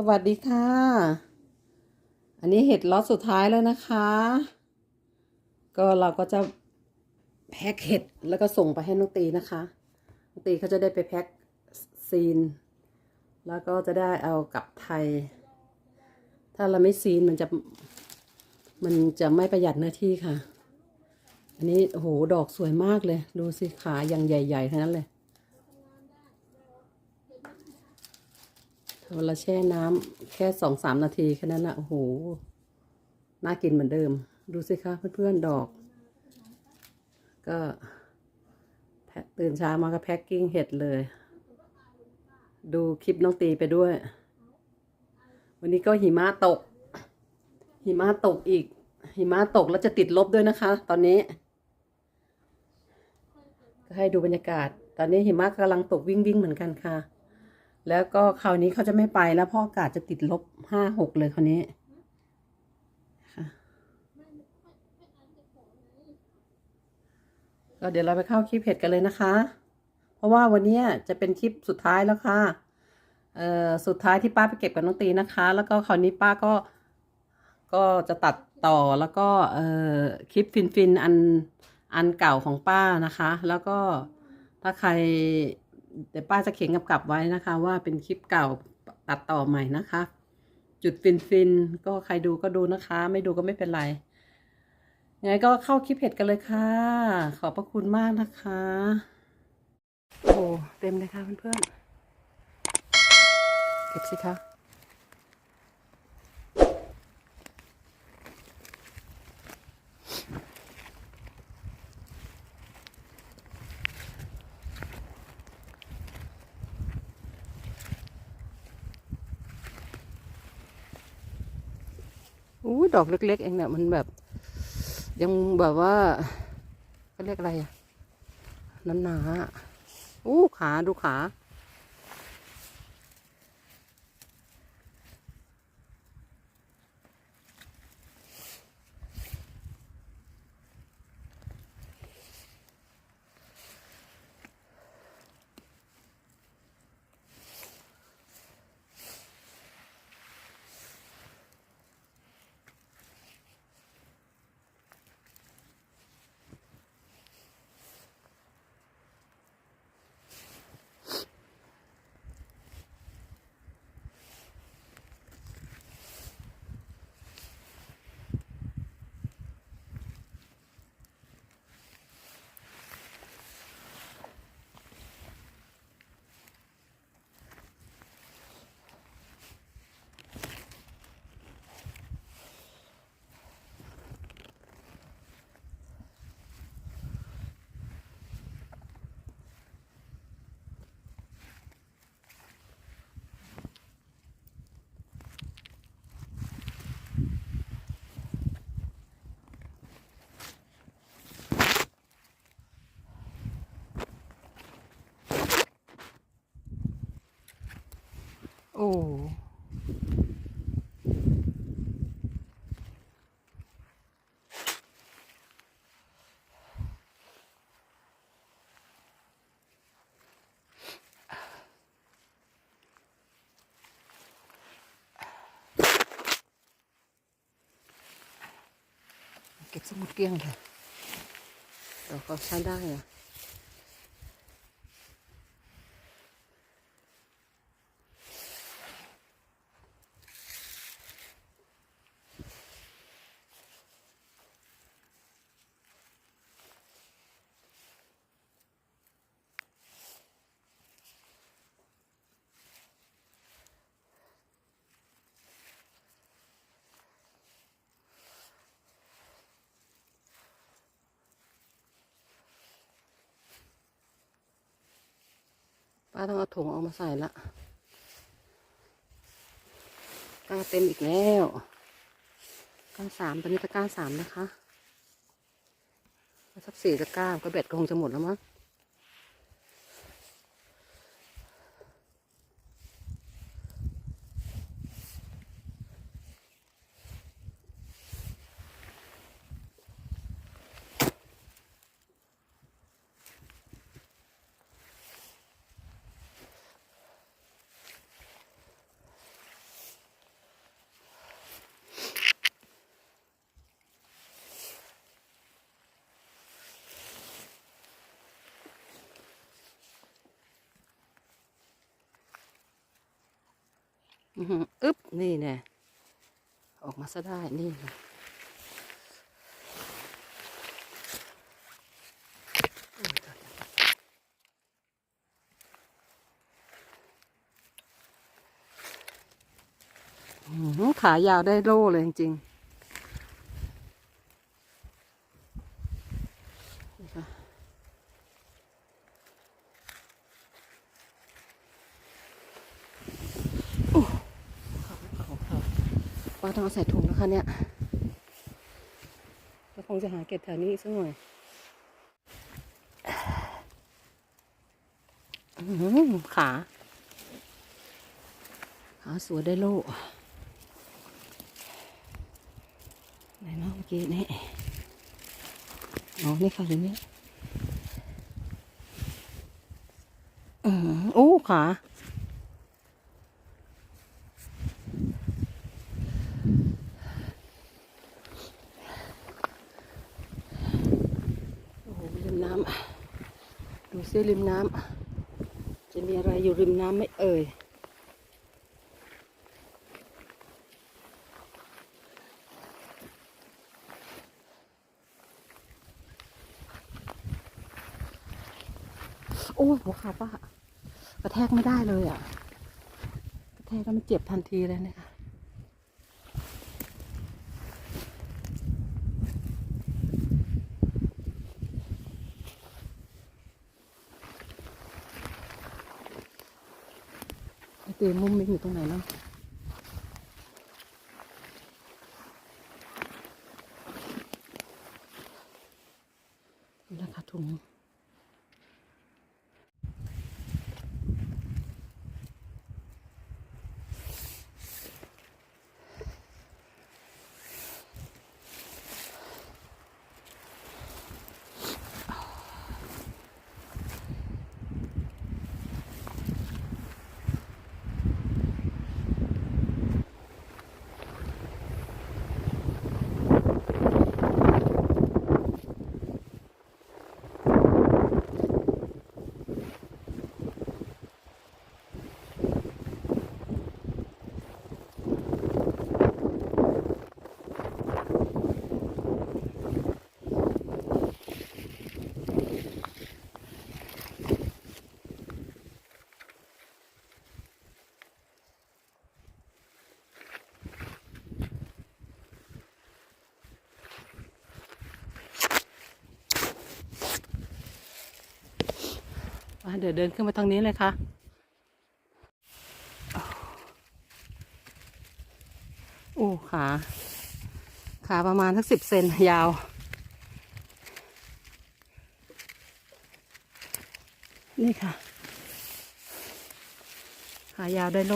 สวัสดีค่ะ อันนี้เห็ดล็อตสุดท้ายแล้วนะคะ ก็เราก็จะแพ็คเห็ดแล้วก็ส่งไปให้น้องตีนะคะน้องตีเขาจะได้ไปแพ็คซีน แล้วก็จะได้เอากลับไทย ถ้าเราไม่ซีนมันจะมันจะไม่ประหยัดเนื้อที่ค่ะ อันนี้โหดอกสวยมากเลย ดูสิขาอยังใหญ่ๆทั้งนั้นเลย เราละแช่น้ำแค่สองสามนาทีแค่นั้นนะโอ้โห น่ากินเหมือนเดิม ดูสิคะเพื่อนๆดอก ก็ตื่นเช้ามาก็แพ็คกิ้งเห็ดเลย ดูคลิปน้องตีไปด้วย วันนี้ก็หิมะตก หิมะตกอีก หิมะตกแล้วจะติดลบด้วยนะคะ ตอนนี้ ก็ให้ดูบรรยากาศ ตอนนี้หิมะกำลังตกวิ่งวิ่งๆเหมือนกันค่ะ แล้วก็คราวนี้เขาจะไม่ไปแล้วพราะอากาศจะติดลบห้าหกเลยคราวนี้ค่ะก็เดี๋ยวเราไปเข้าคลิปเห็ดกันเลยนะคะ เพราะว่าวันนี้จะเป็นคลิปสุดท้ายแล้วค่ะเอ่อสุดท้ายที่ป้าไปเก็บกับน้องตีนะคะ แล้วก็คราวนี้ป้าก็ก็จะตัดต่อแล้วก็เอ่อคลิปฟินฟินๆอันอันเก่าของป้านะคะ แล้วก็ถ้าใคร เดี๋ยวป้าจะเขียนกำกับไว้นะคะ ว่าเป็นคลิปเก่าตัดต่อใหม่นะคะ จุดฟินฟินๆก็ใครดูก็ดูนะคะ ไม่ดูก็ไม่เป็นไรยังไงก็เข้าคลิปเห็ดกันเลยค่ะ ขอบพระคุณมากนะคะ โอ้เต็มเลยค่ะเพื่อนๆเก็บสิคะ อู้ดอกเล็ก ๆ เองเนี่ยมันแบบ ยังแบบว่าเขาเรียกอะไรอะหนาๆอะอู้ขาดูขา โอ้เก็บสมุดเกลี้ยงเลยเราก็ใช้ได้อะ ป้าต้องเอาถุงออกมาใส่ละก้าเต็มอีกแล้วก้าสามตอนนี้ตะก้าสามนะคะสักสี่ตะก้าก็เบ็ดก็คงจะหมดแล้วมั้ง อึ๊บ นี่แน่ออกมาซะได้ นี่นะขายาวได้โล่เลยจริงๆนี่ค่ะโอ้เขาเขาเขาป้าต้อง เอาใส่ถุงนะคะเนี่ยเราคงจะหาเก็บแถวนี้อีกสักหน่อยอื้อหือขา ขาสวยได้โล่ไหนเนาะเมื่อกี้นี่อ๋อนี่ค่ะอยู่นี่อืมโอ้ขา โอ้โหริม น้ำดูซิริมน้ำจะมีอะไรอยู่ริมน้ำไม่เอ่ยโอ้หัวขาป้ากระแทกไม่ได้เลยอะ กระแทกแล้วมันเจ็บทันทีเลยนะคะ เตีมุมมิกอยู่ตรงไหนเนาะนี่นะคะถุง เดี๋ยวเดินขึ้นมาทางนี้เลยค่ะ โอ้ขา ขาประมาณสักสิบเซนยาว นี่ค่ะ ขายาวได้โล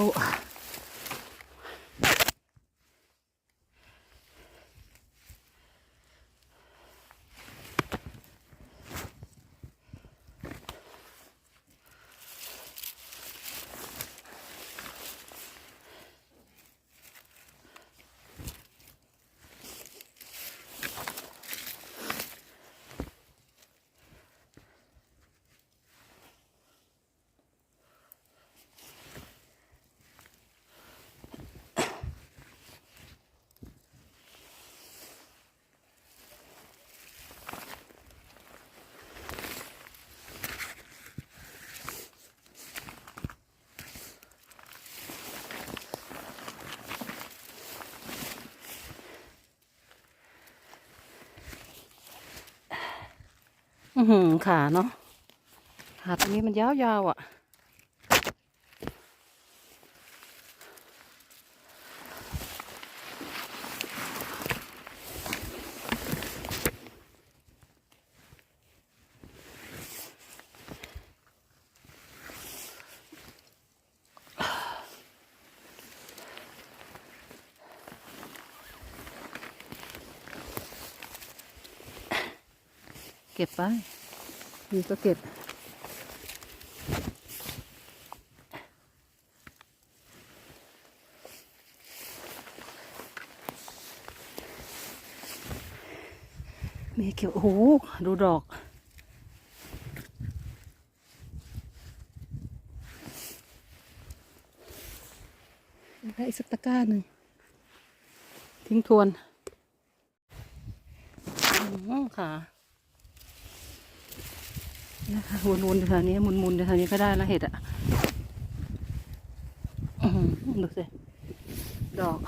อือหือขาเนาะขาตรงนี้มันยาวๆอะ เก็บไปนี่ก็เก็บ มีเขียวโอ้โหดูดอกกแล้อีกสักตะกร้าหนึ่งทิ้งทวนอืมค่ะ นะคะวนๆแถวนี้มุนๆแถวนี้ก็ได้แล้วเห็ดอะดูสิดอก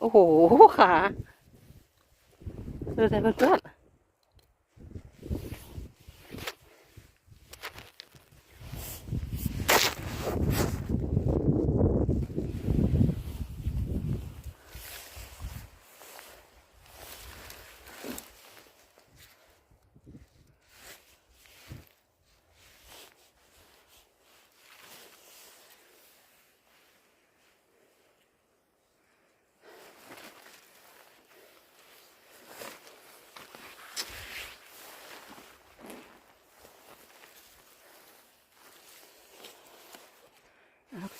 โอ้โหขาดูแต่เพื่อน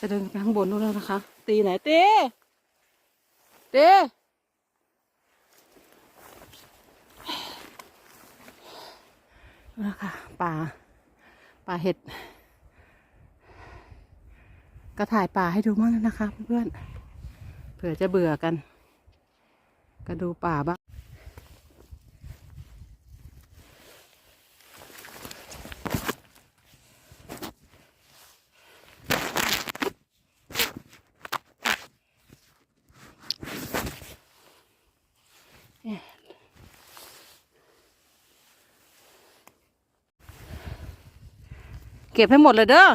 จะเดินไปข้างบนนู้นแล้วนะคะ ตีไหนตีตีนะคะป่า ป่าเห็ด ก็ถ่ายป่าให้ดูมั่งนะคะเพื่อนเผื่อจะเบื่อกัน ก็ดูป่าบ้าง เก็บให้หมดเลยเด้อ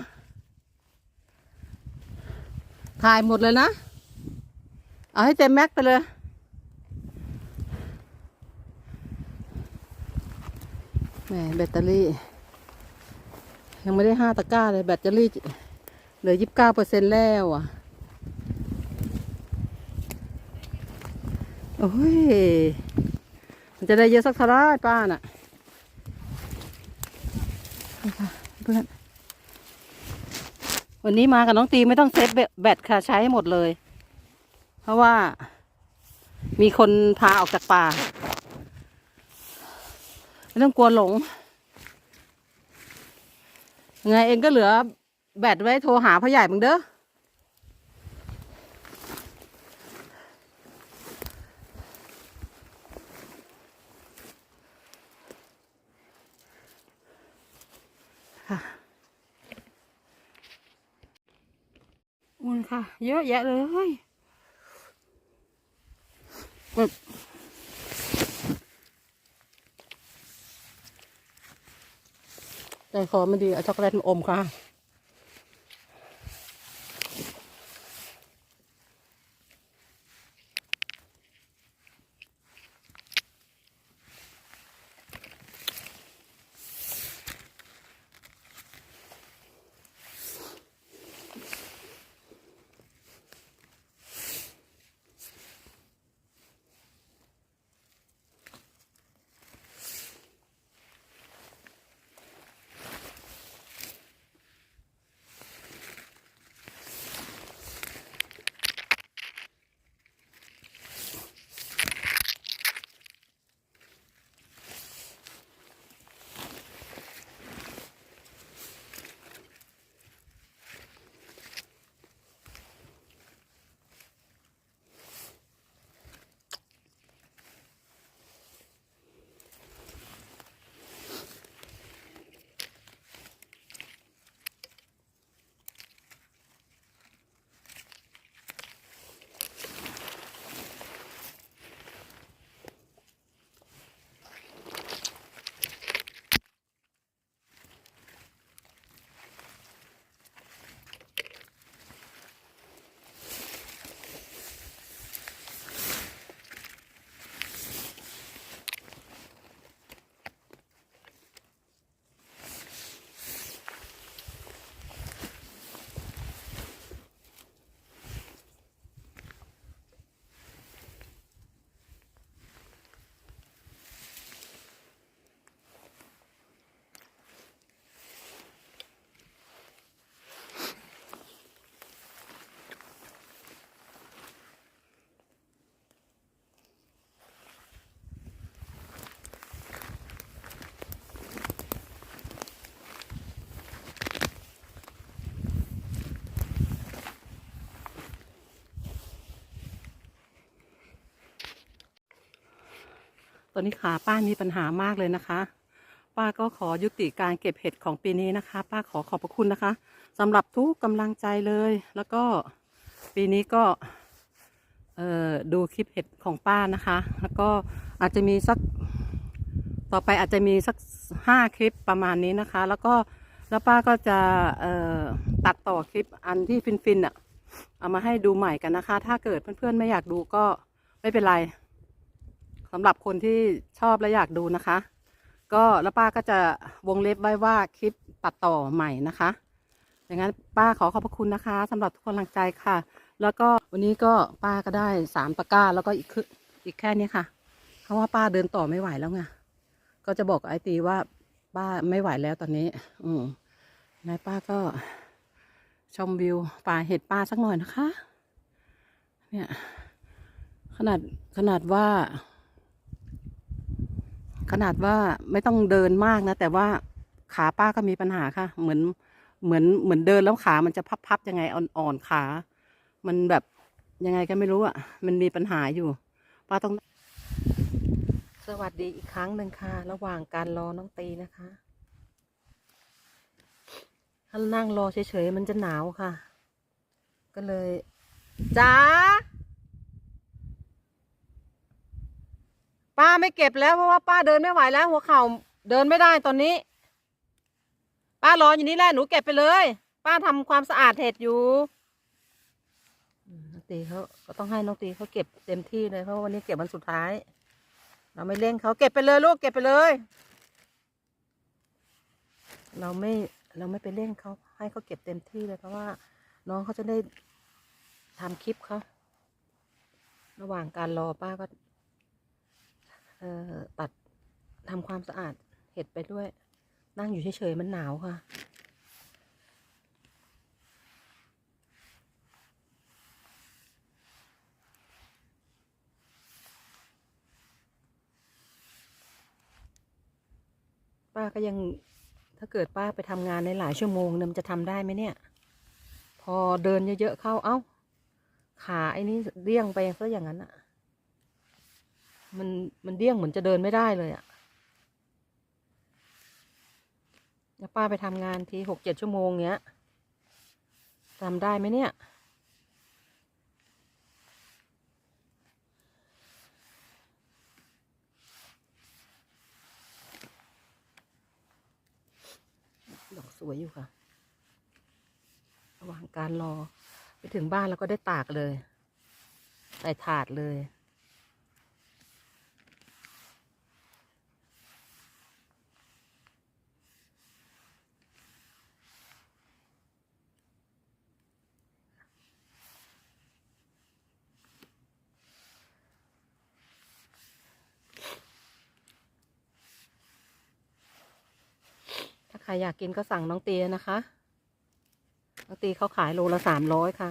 ถ่ายหมดเลยนะ เอาให้เต็มแม็กไปเลย แหมแบตเตอรี่ ยังไม่ได้ห้าตะกร้าเลยแบตเตอรี่เหลือยี่สิบเก้าเปอร์เซ็นแล้วอะ โอ้ย มันจะได้เยอะสักเท่าไรป้าน่ะนี่ค่ะเพื่อน วันนี้มากับน้องตีไม่ต้องเซฟแบตค่ะใช้ให้หมดเลย เพราะว่ามีคนพาออกจากป่า ไม่ต้องกลัวหลงยังไงเองก็เหลือแบตไว้โทรหาพ่อใหญ่มึงเด้อ ค่ะ เยอะแยะเลยแบบใจคอไม่ดีเอาช็อกโกแลตมาอมค่ะ ตอนนี้ขาป้ามีปัญหามากเลยนะคะ ป้าก็ขอยุติการเก็บเห็ดของปีนี้นะคะ ป้าขอขอบพระคุณนะคะสำหรับทุกกำลังใจเลย แล้วก็ปีนี้ก็เอ่อดูคลิปเห็ดของป้านะคะ แล้วก็อาจจะมีสักต่อไปอาจจะมีสักห้าคลิปประมาณนี้นะคะ แล้วก็แล้วป้าก็จะเออตัดต่อคลิปอันที่ฟินๆอะเอามาให้ดูใหม่กันนะคะ ถ้าเกิดเพื่อนๆไม่อยากดูก็ไม่เป็นไร สำหรับคนที่ชอบและอยากดูนะคะ ก็แล้วป้าก็จะวงเล็บไว้ว่าคลิปตัดต่อใหม่นะคะอย่างนั้นป้าขอขอบพระคุณนะคะสำหรับทุกกำลังใจค่ะ แล้วก็วันนี้ก็ป้าก็ได้สามตะกร้าแล้วก็อีกคืออีกแค่นี้ค่ะ เพราะว่าป้าเดินต่อไม่ไหวแล้วไงก็จะบอกไอตีว่าป้าไม่ไหวแล้วตอนนี้ อืมนายป้าก็ชมวิวป่าเห็ดป้าสักหน่อยนะคะ เนี่ย ขนาดขนาดว่า ขนาดว่าไม่ต้องเดินมากนะ แต่ว่าขาป้าก็มีปัญหาค่ะ เหมือนเหมือนเหมือนเดินแล้วขามันจะพับๆยังไงอ่อนๆขา มันแบบยังไงก็ไม่รู้อะ มันมีปัญหาอยู่ ป้าต้อง สวัสดีอีกครั้งหนึ่งค่ะ ระหว่างการรอน้องตีนะคะถ้านั่งรอเฉยๆมันจะหนาวค่ะ ก็เลยจ้า ป้าไม่เก็บแล้วเพราะว่าป้าเดินไม่ไหวแล้ว หัวเข่าเดินไม่ได้ตอนนี้ ป้ารออยู่นี่แหละหนูเก็บไปเลย ป้าทำความสะอาดเห็ดอยู่น้องตีเขาก็ต้องให้น้องตีเขาเก็บเต็มที่เลยเพราะว่าวันนี้เก็บวันสุดท้าย เราไม่เร่งเขาเก็บไปเลยลูกเก็บไปเลย เราไม่เราไม่ไปเร่งเขาให้เขาเก็บเต็มที่เลยเพราะว่า น้องเขาจะได้ทำคลิปเขาระหว่างการรอป้าก็ ตัดทำความสะอาดเห็ดไปด้วย นั่งอยู่เฉยๆมันหนาวค่ะ ป้าก็ยังถ้าเกิดป้าไปทำงานในหลายชั่วโมงเนี่ยมันจะทำได้ไหมเนี่ย พอเดินเยอะๆเข้าเอ้าขาไอ้นี่เดี้ยงไปซะอย่างนั้นอะ มันมันเดี้ยงเหมือนจะเดินไม่ได้เลยอะแล้วป้าไปทำงานทีหกเจ็ดชั่วโมงเนี้ยทำได้ไหมเนี่ย ดอกสวยอยู่ค่ะ ระหว่างการรอไปถึงบ้านแล้วก็ได้ตากเลย ใส่ถาดเลย รอยากกินก็สั่งน้องเตียนะคะน้องตีเขาขายโลละสามร้อยค่ะ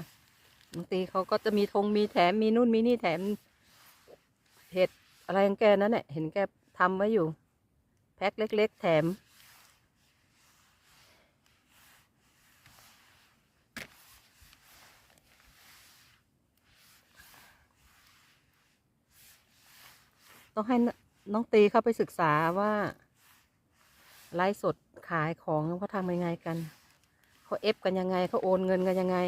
น้องตีเขาก็จะมีธงมีแถมมีนู่นมีนี่แถมเห็ดอะไรของแกนั่นแหละเห็นแกทำไว้อยู่ แพ็คเล็ก ๆ แถม ต้องให้น้องตีเข้าไปศึกษาว่า ไลฟ์สดขายของเขาทำยังไงกันเขาเอฟกันยังไงเขาโอนเงินกันยังไง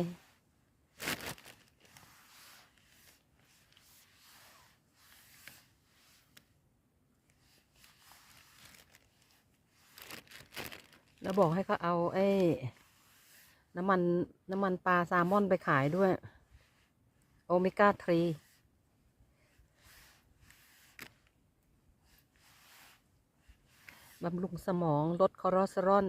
แล้วบอกให้เขาเอาไอ้น้ำมันน้ำมันปลาแซลมอนไปขายด้วย โอเมก้าทรี บำรุงสมอง ลดคอเลสเตอรอล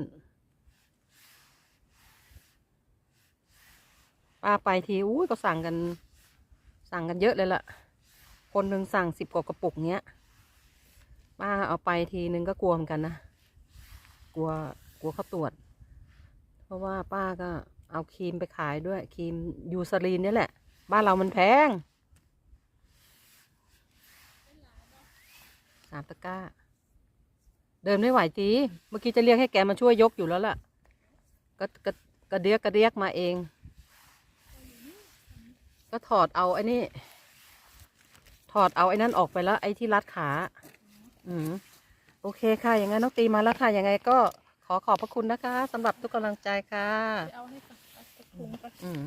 ป้าไปทีอุ้ยก็สั่งกัน สั่งกันเยอะเลยล่ะ คนหนึ่งสั่งสิบกว่ากระปุกเนี้ย ป้าเอาไปทีนึงก็กลัวเหมือนกันนะ กลัว กลัวเขาตรวจ เพราะว่าป้าก็เอาครีมไปขายด้วย ครีมยูซารีนนี่แหละ บ้านเรามันแพงสามตะกร้า เดินไม่ไหวจีเมื่อกี้จะเรียกให้แกมาช่วยยกอยู่แล้วล่ะก็ก็กระเดียกกระเดียกมาเอง ก็ถอดเอาไอ้นี่ ถอดเอาไอ้นั่นออกไปแล้ว ไอ้ที่รัดขา อืมโอเคค่ะ อย่างงั้นน้องตีมาแล้วค่ะ ยังไงก็ขอขอบพระคุณนะคะสำหรับทุกกำลังใจค่ะไปเอาให้ก่อนเอาไปปรุงก่อนอืม